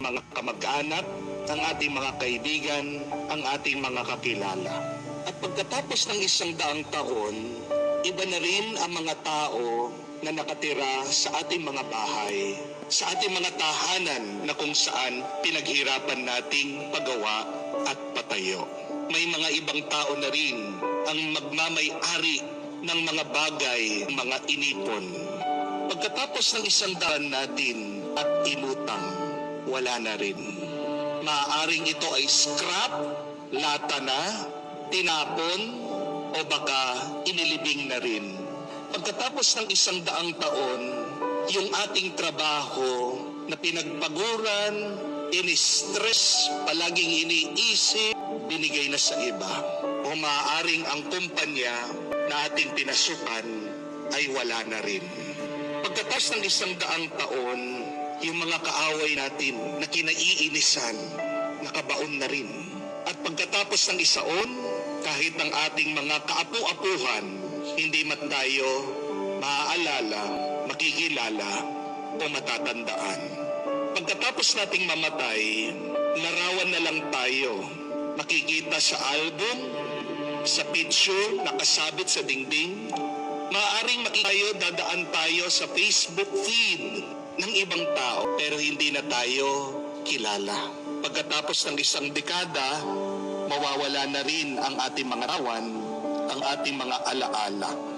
mga kamag-anak, ang ating mga kaibigan, ang ating mga kakilala. At pagkatapos ng isang daang taon, iba na rin ang mga tao na nakatira sa ating mga bahay, sa ating mga tahanan na kung saan pinaghirapan nating pagawa at patayo. May mga ibang tao na rin ang magmamay-ari ng mga bagay, mga inipon. Pagkatapos ng isang daan natin at inutang, wala na rin. Maaaring ito ay scrap, lata na, tinapon, o baka inilibing na rin. Pagkatapos ng isang daang taon, yung ating trabaho na pinagpaguran, in-stress, palaging iniisip, binigay na sa iba. O maaaring ang kumpanya na ating pinasukan ay wala na rin. Pagkatapos ng isang daang taon, yung mga kaaway natin na kinaiinisan, nakabaon na rin. At pagkatapos ng isaon, kahit ng ating mga kaapu-apuhan, hindi man tayo maaalala, makikilala, o matatandaan. Pagkatapos nating mamatay, larawan na lang tayo. Makikita sa album, sa picture, nakasabit sa dingding. Maaring makita tayo, dadaan tayo sa Facebook feed ng ibang tao, pero hindi na tayo kilala. Pagkatapos ng isang dekada, mawawala na rin ang ating mga rawan, ang ating mga alaala.